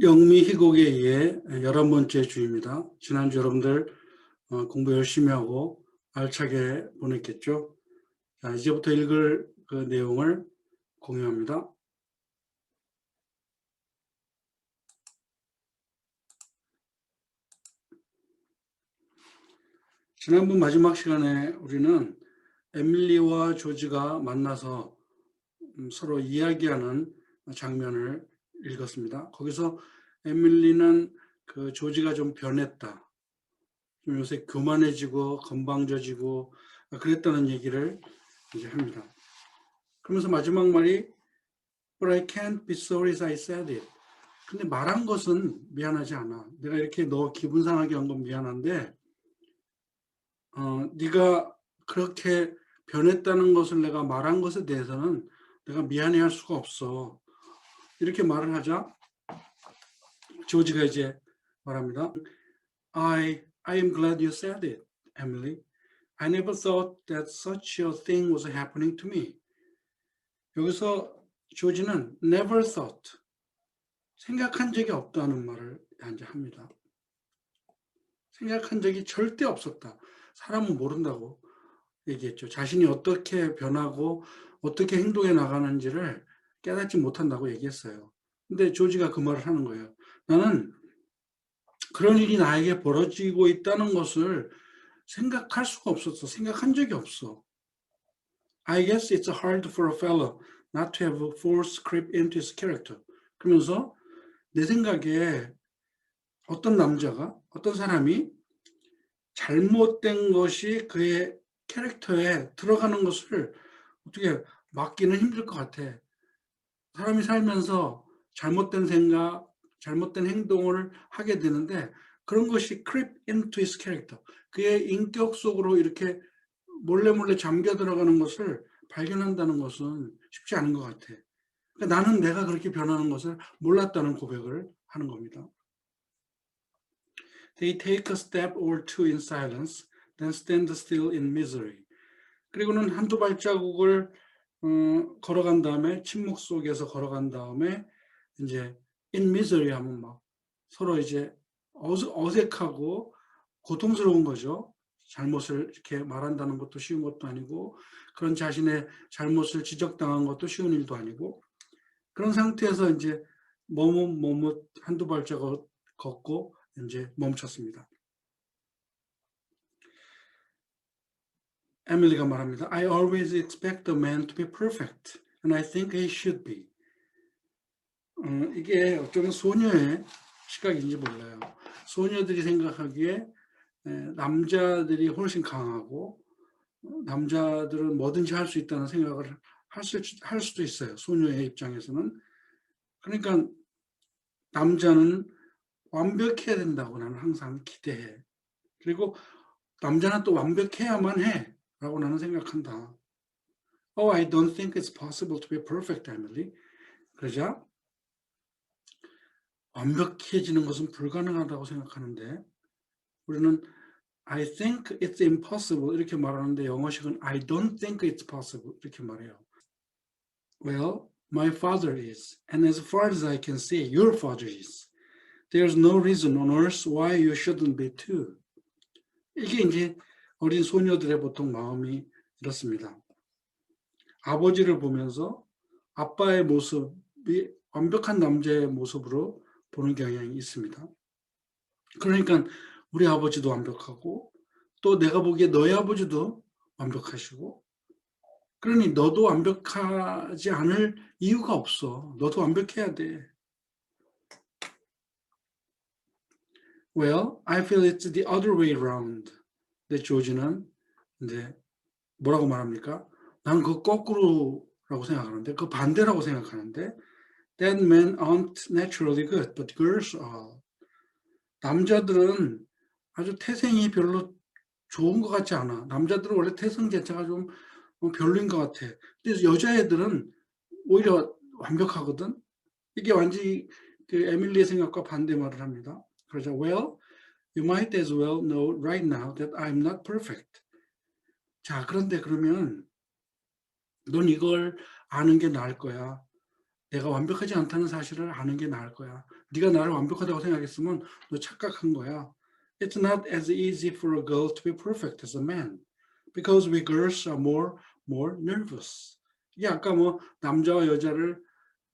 영미 희곡에 의해 11번째 주입니다. 지난주 여러분들 어, 공부 열심히 하고 알차게 보냈겠죠? 자, 이제부터 읽을 그 내용을 공유합니다. 지난번 마지막 시간에 우리는 에밀리와 조지가 만나서 음, 서로 이야기하는 장면을 읽었습니다. 거기서 에밀리는 그 조지가 좀 변했다. 좀 요새 교만해지고 건방져지고 그랬다는 얘기를 이제 합니다. 그러면서 마지막 말이 But I can't be sorry as I said it. 근데 말한 것은 미안하지 않아. 내가 이렇게 너 기분 상하게 한 건 미안한데 어, 네가 그렇게 변했다는 것을 내가 말한 것에 대해서는 내가 미안해할 수가 없어. 이렇게 말을 하자 조지가 이제 말합니다. I I am glad you said it, Emily. I never thought that such a thing was happening to me. 여기서 조지는 never thought 생각한 적이 없다는 말을 이제 합니다. 생각한 적이 절대 없었다. 사람은 모른다고 얘기했죠. 자신이 어떻게 변하고 어떻게 행동해 나가는지를 깨닫지 못한다고 얘기했어요. 근데 조지가 그 말을 하는 거예요. 나는 그런 일이 나에게 벌어지고 있다는 것을 생각할 수가 없었어. 생각한 적이 없어. I guess it's hard for a fellow not to have force creep into his character. 그러면서 내 생각에 어떤 남자가, 어떤 사람이 잘못된 것이 그의 캐릭터에 들어가는 것을 어떻게 막기는 힘들 것 같아. 사람이 살면서 잘못된 생각, 잘못된 행동을 하게 되는데 그런 것이 creep into his character. 그의 인격 속으로 이렇게 몰래 몰래 잠겨 들어가는 것을 발견한다는 것은 쉽지 않은 것 같아. 그러니까 나는 내가 그렇게 변하는 것을 몰랐다는 고백을 하는 겁니다. They take a step or two in silence, then stand still in misery. 그리고는 한두 발자국을 어, 걸어간 다음에 침묵 속에서 걸어간 다음에 이제 in misery 하면 막 서로 이제 어색하고 고통스러운 거죠. 잘못을 이렇게 말한다는 것도 쉬운 것도 아니고 그런 자신의 잘못을 지적당한 것도 쉬운 일도 아니고 그런 상태에서 이제 머뭇 머뭇 한두 발자국 걷고 이제 멈췄습니다. 에밀리가 말합니다. I always expect a man to be perfect, and I think he should be. 어, 이게 어쩌면 소녀의 시각인지 몰라요. 소녀들이 생각하기에 에, 남자들이 훨씬 강하고 어, 남자들은 뭐든지 할 수 있다는 생각을 할, 수, 할 수도 있어요. 소녀의 입장에서는. 그러니까 남자는 완벽해야 된다고 나는 항상 기대해. 그리고 남자는 또 완벽해야만 해. 라고 나는 생각한다. Oh, I don't think it's possible to be perfect, Emily. 그러자 완벽해지는 것은 불가능하다고 생각하는데 우리는 I think it's impossible 이렇게 말하는데 영어식은 I don't think it's possible 이렇게 말해요. Well, my father is, and as far as I can see, your father is. There's no reason on earth why you shouldn't be too. 이게 이제 어린 소녀들의 보통 마음이 이렇습니다. 아버지를 보면서 아빠의 모습이 완벽한 남자의 모습으로 보는 경향이 있습니다. 그러니까 우리 아버지도 완벽하고 또 내가 보기에 너희 아버지도 완벽하시고 그러니 너도 완벽하지 않을 이유가 없어. 너도 완벽해야 돼. Well, I feel it's the other way around. 근데 조지는 이제 뭐라고 말합니까? 나는 그 거꾸로라고 생각하는데 그 반대라고 생각하는데 that men aren't naturally good, but girls are. 남자들은 아주 태생이 별로 좋은 것 같지 않아. 남자들은 원래 태생 자체가 좀 별로인 것 같아. 근데 여자애들은 오히려 완벽하거든. 이게 완전히 그 에밀리의 생각과 반대 말을 합니다. 그러자 well, You might as well know right now that I'm not perfect. 자, 그런데 그러면 넌 이걸 아는 게 나을 거야. 내가 완벽하지 않다는 사실을 아는 게 나을 거야. 네가 나를 완벽하다고 생각했으면 너 착각한 거야. It's not as easy for a girl to be perfect as a man because we girls are more more nervous. 이게 아까 뭐 남자와 여자를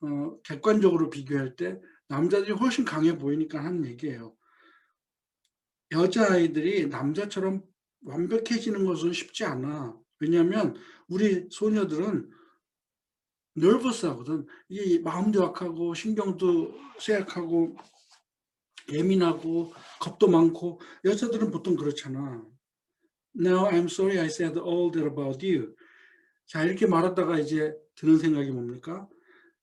어, 객관적으로 비교할 때 남자들이 훨씬 강해 보이니까 하는 얘기예요. 여자아이들이 남자처럼 완벽해지는 것은 쉽지 않아. 왜냐하면 우리 소녀들은 nervous 하거든. 이 마음도 약하고 신경도 쇠약하고 예민하고 겁도 많고 여자들은 보통 그렇잖아. Now I'm sorry I said all that about you. 자 이렇게 말하다가 이제 드는 생각이 뭡니까?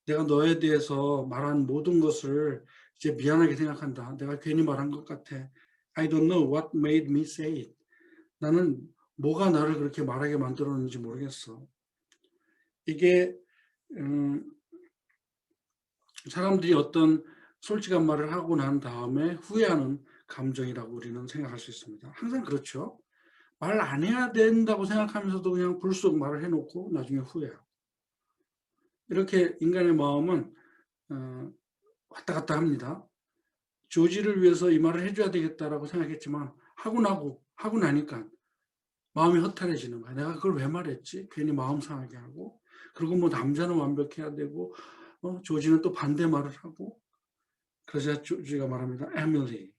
내가 너에 대해서 말한 모든 것을 이제 미안하게 생각한다. 내가 괜히 말한 것 같아. I don't know what made me say it. 나는 뭐가 나를 그렇게 말하게 만들었는지 모르겠어. 이게 음, 사람들이 어떤 솔직한 말을 하고 난 다음에 후회하는 감정이라고 우리는 생각할 수 있습니다. 항상 그렇죠. 말 안 해야 된다고 생각하면서도 그냥 불쑥 말을 해놓고 나중에 후회하고. 이렇게 인간의 마음은 어, 왔다 갔다 합니다. 조지를 위해서 이 말을 해줘야 되겠다라고 생각했지만 하고 나고 하고 나니까 마음이 허탈해지는 거야. 내가 그걸 왜 말했지? 괜히 마음 상하게 하고 그리고 뭐 남자는 완벽해야 되고 어, 조지는 또 반대 말을 하고 그러자 조지가 말합니다. 에밀리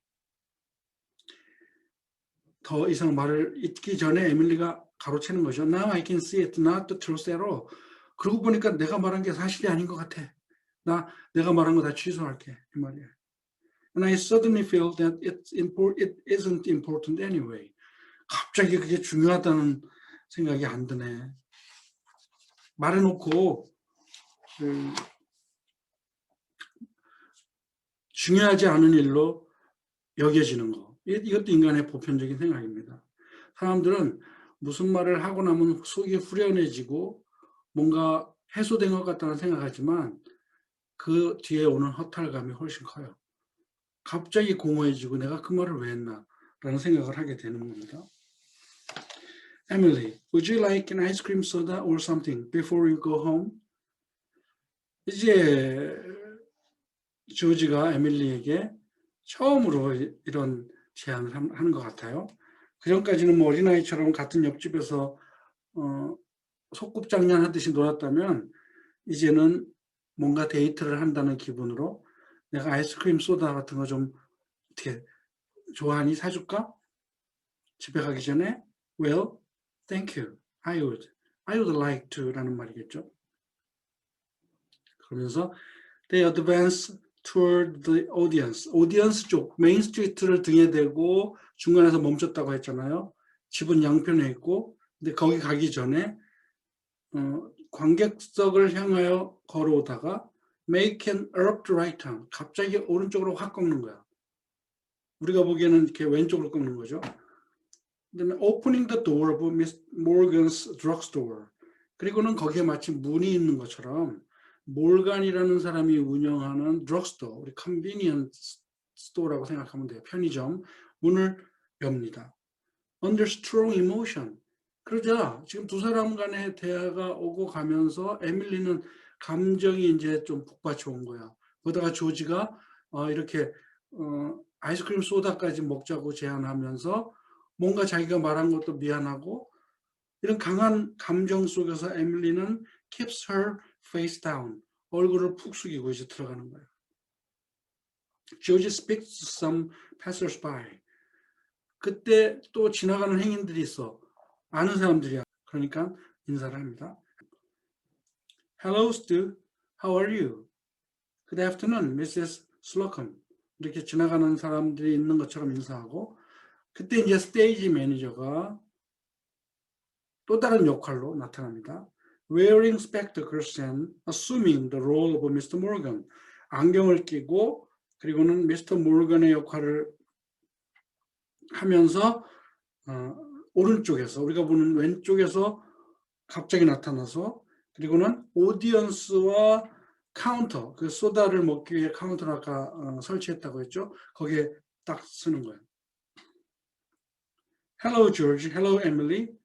더 이상 말을 잊기 전에 에밀리가 가로채는 거죠. Now I can see it not the truth at all. 그러고 보니까 내가 말한 게 사실이 아닌 것 같아. 나 내가 말한 거 다 취소할게 이 말이야. And I suddenly feel that it's import, it isn't important anyway. 갑자기 그게 중요하다는 생각이 안 드네. 말해놓고 그 중요하지 않은 일로 여겨지는 거. 이- 이것도 인간의 보편적인 생각입니다. 사람들은 무슨 말을 하고 나면 속이 후련해지고 뭔가 해소된 것 같다는 생각하지만 그 뒤에 오는 허탈감이 훨씬 커요. 갑자기 공허해지고 내가 그 말을 왜 했나 라는 생각을 하게 되는 겁니다. Emily, would you like an ice cream soda or something before you go home? 이제 조지가 에밀리에게 처음으로 이- 이런 제안을 함- 하는 것 같아요. 그 전까지는 뭐 어린아이처럼 같은 옆집에서 어, 소꿉장난 하듯이 놀았다면 이제는 뭔가 데이트를 한다는 기분으로 내가 아이스크림 소다 같은 거 좀 어떻게 좋아하니 사줄까? 집에 가기 전에 Well, thank you. I would. I would like to라는 말이겠죠. 그러면서 they advance toward the audience. audience 쪽 메인 스트리트를 등에 대고 중간에서 멈췄다고 했잖아요. 집은 양편에 있고 근데 거기 가기 전에 어, 관객석을 향하여 걸어오다가 make an abrupt right turn. 갑자기 오른쪽으로 확 꺾는 거야. 우리가 보기에는 이렇게 왼쪽으로 꺾는 거죠. 그다음에 opening the door of Miss Morgan's drugstore. 그리고는 거기에 마치 문이 있는 것처럼 몰간이라는 사람이 운영하는 드럭스토어, 우리 컨비니언스 스토어라고 생각하면 돼요. 편의점 문을 엽니다. Under strong emotion. 그러자 지금 두 사람 간의 대화가 오고 가면서 에밀리는 감정이 이제 좀 북받쳐 온 거야. 거기다가 조지가 어, 이렇게 어, 아이스크림 소다까지 먹자고 제안하면서 뭔가 자기가 말한 것도 미안하고 이런 강한 감정 속에서 에밀리는 keeps her face down. 얼굴을 푹 숙이고 이제 들어가는 거예요. George speaks to some passers-by. 그때 또 지나가는 행인들이 있어. 아는 사람들이야. 그러니까 인사를 합니다. Hello, Stu. How are you? Good afternoon, Mrs. Slocum. 이렇게 지나가는 사람들이 있는 것처럼 인사하고 그때 이제 스테이지 매니저가 또 다른 역할로 나타납니다. Wearing spectacles and assuming the role of Mr. Morgan. 안경을 끼고 그리고는 미스터 모건의 역할을 하면서 어, 오른쪽에서 우리가 보는 왼쪽에서 갑자기 나타나서 그리고는 오디언스와 카운터 그 소다를 먹기 위해 카운터를 아까 어, 설치했다고 했죠. 거기에 딱 쓰는 거예요. Hello George, hello Emily.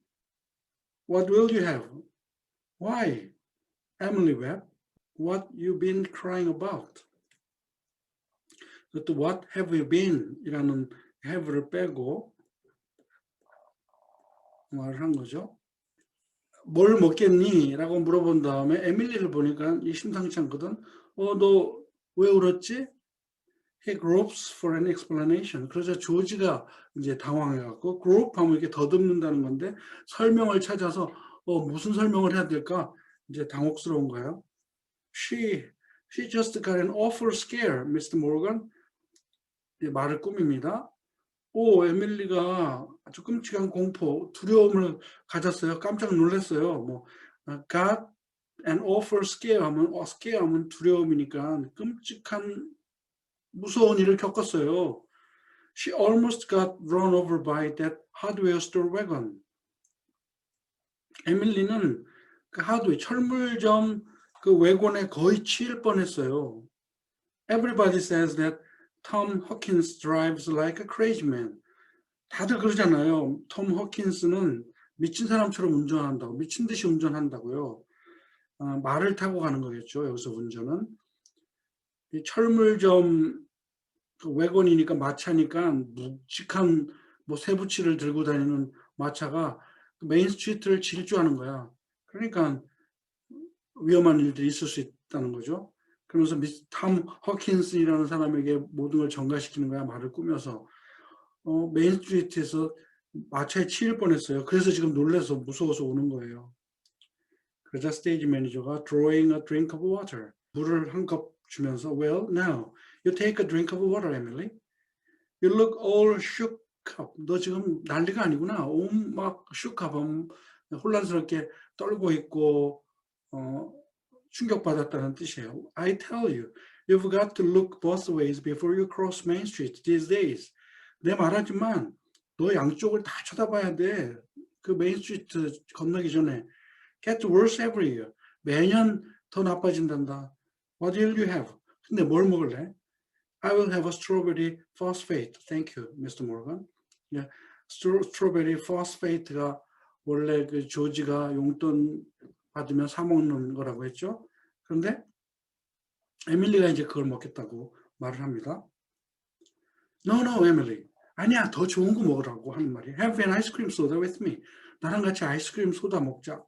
What will you have? Why? Emily Webb. what you been crying about? 또 what have you been 이라는 have를 빼고 말을 한 거죠. 뭘 먹겠니? 라고 물어본 다음에 에밀리를 보니까 이 심상치 않거든. 어, 너 왜 울었지? He gropes for an explanation. 그러자 조지가 이제 당황해갖고 grope 하면 이렇게 더듬는다는 건데 설명을 찾아서 어, 무슨 설명을 해야 될까? 이제 당혹스러운 거예요. She, she just got an awful scare, Mr. Morgan. 이 말을 꾸밉니다. 오, 에밀리가 아주 끔찍한 공포, 두려움을 가졌어요. 깜짝 놀랐어요. 뭐, 아, got an awful scare 하면, 어, scare 하면 두려움이니까 끔찍한 무서운 일을 겪었어요. She almost got run over by that hardware store wagon. 에밀리는 그 하드웨어 철물점 그 외곤에 거의 치일 뻔했어요. Everybody says that Tom Hawkins drives like a crazy man. 다들 그러잖아요. 톰 허킨스는 미친 사람처럼 운전한다고, 미친 듯이 운전한다고요. 아, 말을 타고 가는 거겠죠. 여기서 운전은. 이 철물점 그 외곤이니까 마차니까 묵직한 뭐 세부치를 들고 다니는 마차가 그 메인 스트리트를 질주하는 거야. 그러니까 위험한 일들이 있을 수 있다는 거죠. 그러면서 미스 탐 허킨슨이라는 사람에게 모든 걸 전가시키는 거야 말을 꾸며서. 어, 메인 스트리트에서 마차에 치일 뻔했어요. 그래서 지금 놀래서 무서워서 오는 거예요. 그러자 스테이지 매니저가 drawing a drink of water. 물을 한 컵 주면서 well now you take a drink of water Emily. You look all shook up. 너 지금 난리가 아니구나. 온막 shook up 혼란스럽게 떨고 있고 어, 충격받았다는 뜻이에요. I tell you, you've got to look both ways before you cross Main Street these days. 내 말하지만 너 양쪽을 다 쳐다봐야 돼. 그 메인 스트리트 건너기 전에. Gets worse every year. 매년 더 나빠진단다. What will you have? 근데 뭘 먹을래? I will have a strawberry phosphate. Thank you, Mr. Morgan. 예, 스트로, 스트로베리 포스페이트가 원래 그 조지가 용돈 받으면 사 먹는 거라고 했죠. 그런데 에밀리가 이제 그걸 먹겠다고 말을 합니다. No, no, Emily. 아니야, 더 좋은 거 먹으라고 하는 말이에요. Have an ice cream soda with me. 나랑 같이 아이스크림 소다 먹자.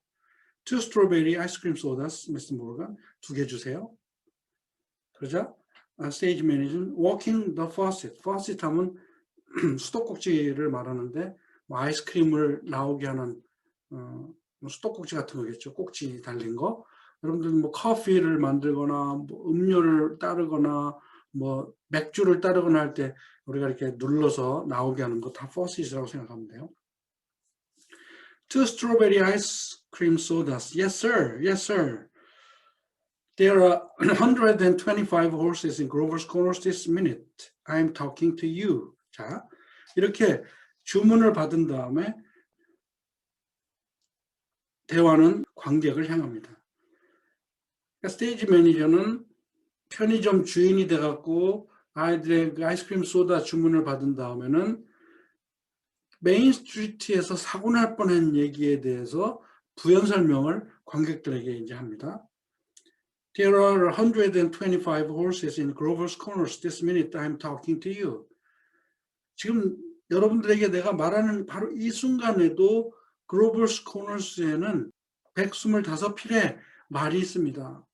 Two strawberry ice cream sodas, Mr. Morgan. 두 개 주세요. 그러자 스테이지 매니저는 walking the faucet. faucet 하면 수도꼭지를 말하는데 뭐 아이스크림을 나오게 하는 어, 뭐 수도꼭지 같은 거겠죠. 꼭지 달린 거. 여러분들 뭐 커피를 만들거나 뭐 음료를 따르거나 뭐 맥주를 따르거나 할 때 우리가 이렇게 눌러서 나오게 하는 거다 faucet이라고 생각하면 돼요. Two strawberry ice cream sodas. Yes, sir. Yes, sir. There are 125 horses in Grover's Corners this minute. I'm talking to you. 자, 이렇게 주문을 받은 다음에 대화는 관객을 향합니다. 그러니까 스테이지 매니저는 편의점 주인이 돼갖고 아이들의 그 아이스크림 소다 주문을 받은 다음에는 메인 스트리트에서 사고 날 뻔한 얘기에 대해서 부연 설명을 관객들에게 이제 합니다. There are 125 horses in Grover's Corners this minute I'm talking to you. 지금 여러분들에게 내가 말하는 바로 이 순간에도 Grover's Corners에는 125필의 말이 있습니다.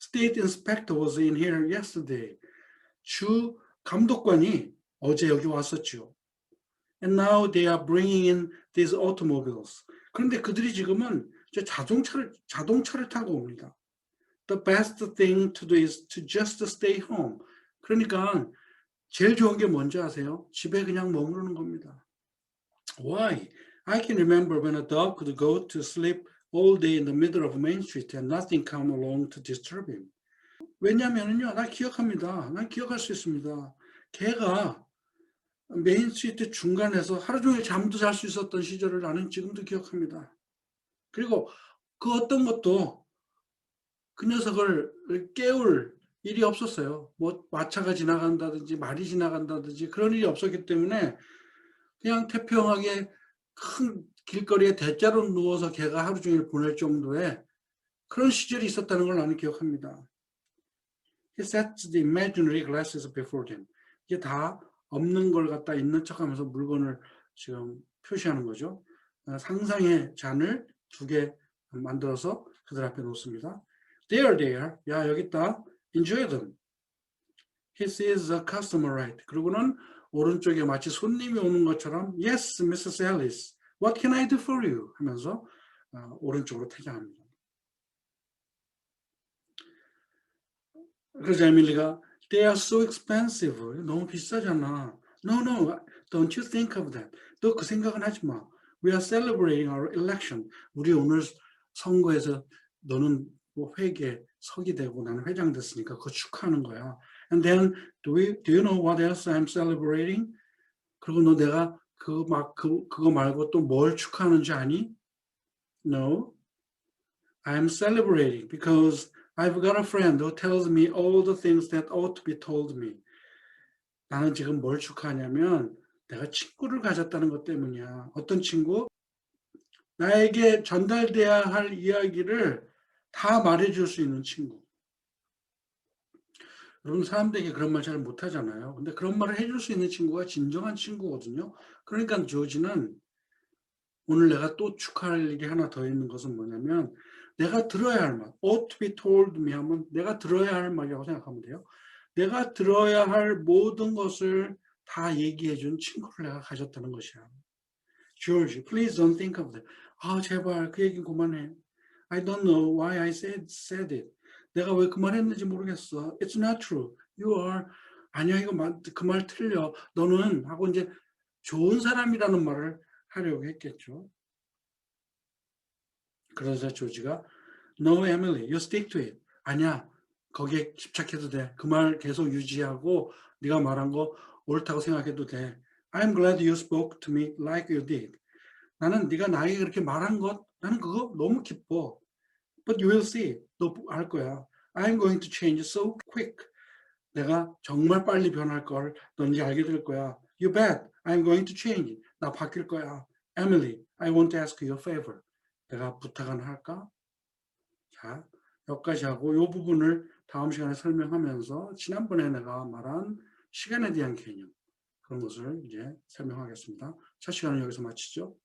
State Inspector was in here yesterday. 주 감독관이 어제 여기 왔었죠. And now they are bringing in these automobiles. 그런데 그들이 지금은 자동차를 자동차를 타고 옵니다. The best thing to do is to just stay home. 그러니까 제일 좋은 게 뭔지 아세요? 집에 그냥 머무르는 겁니다. Why? I can remember when a dog could go to sleep all day in the middle of Main Street and nothing come along to disturb him. 왜냐면은요, 나 기억합니다. 난 기억할 수 있습니다. 개가 메인 스트리트 중간에서 하루 종일 잠도 잘 수 있었던 시절을 나는 지금도 기억합니다. 그리고 그 어떤 것도 그 녀석을 깨울 일이 없었어요. 뭐 마차가 지나간다든지 말이 지나간다든지 그런 일이 없었기 때문에 그냥 태평하게 큰 길거리에 대자로 누워서 개가 하루 종일 보낼 정도의 그런 시절이 있었다는 걸 나는 기억합니다. He sets the imaginary glasses before them. 이게 다 없는 걸 갖다 있는 척하면서 물건을 지금 표시하는 거죠. 어, 상상의 잔을 두 개 만들어서 그들 앞에 놓습니다. There, there. 야 여기 있다. Enjoy them. He sees a customer right. 그리고는 오른쪽에 마치 손님이 오는 것처럼 Yes, Mrs. Ellis. What can I do for you? 하면서 어, 오른쪽으로 퇴장합니다. 그래서 에밀리가 They are so expensive. 너무 비싸잖아. No, no, don't you think of that. 너 그 생각은 하지 마. We are celebrating our election. 우리 오늘 선거에서 너는 뭐 회계 석이 되고 나는 회장 됐으니까 그거 축하하는 거야. And then do we do you know what else I'm celebrating? 그리고 너 내가 그거 막 그, 그거 말고 또 뭘 축하하는지 아니? No. I'm celebrating because I've got a friend who tells me all the things that ought to be told me. 나는 지금 뭘 축하하냐면 내가 친구를 가졌다는 것 때문이야. 어떤 친구? 나에게 전달돼야 할 이야기를 다 말해줄 수 있는 친구. 여러분 사람들에게 그런 말 잘 못하잖아요. 근데 그런 말을 해줄 수 있는 친구가 진정한 친구거든요. 그러니까 조지는 오늘 내가 또 축하할 일이 하나 더 있는 것은 뭐냐면 내가 들어야 할 말, ought to be told me 하면 내가 들어야 할 말이라고 생각하면 돼요. 내가 들어야 할 모든 것을 다 얘기해 준 친구를 내가 가졌다는 것이야. George, please don't think of that. 아, 제발 그 얘기 그만해. I don't know why I said, said it. 내가 왜 그 말 했는지 모르겠어. It's not true. You are. 아니야, 이거 그 말 틀려. 너는 하고 이제 좋은 사람이라는 말을 하려고 했겠죠. 그러자 조지가 No, Emily, you stick to it. 아니야, 거기에 집착해도 돼. 그 말 계속 유지하고 네가 말한 거 옳다고 생각해도 돼. I'm glad you spoke to me like you did. 나는 네가 나에게 그렇게 말한 것, 나는 그거 너무 기뻐. But you will see. 너 알 거야. I'm going to change so quick. 내가 정말 빨리 변할 걸 넌 이제 알게 될 거야. You bet. I'm going to change. 나 바뀔 거야. Emily, I want to ask you a favor. 내가 부탁 하나 할까? 자, 여기까지 하고 이 부분을 다음 시간에 설명하면서 지난번에 내가 말한 시간에 대한 개념 그런 것을 이제 설명하겠습니다. 첫 시간은 여기서 마치죠.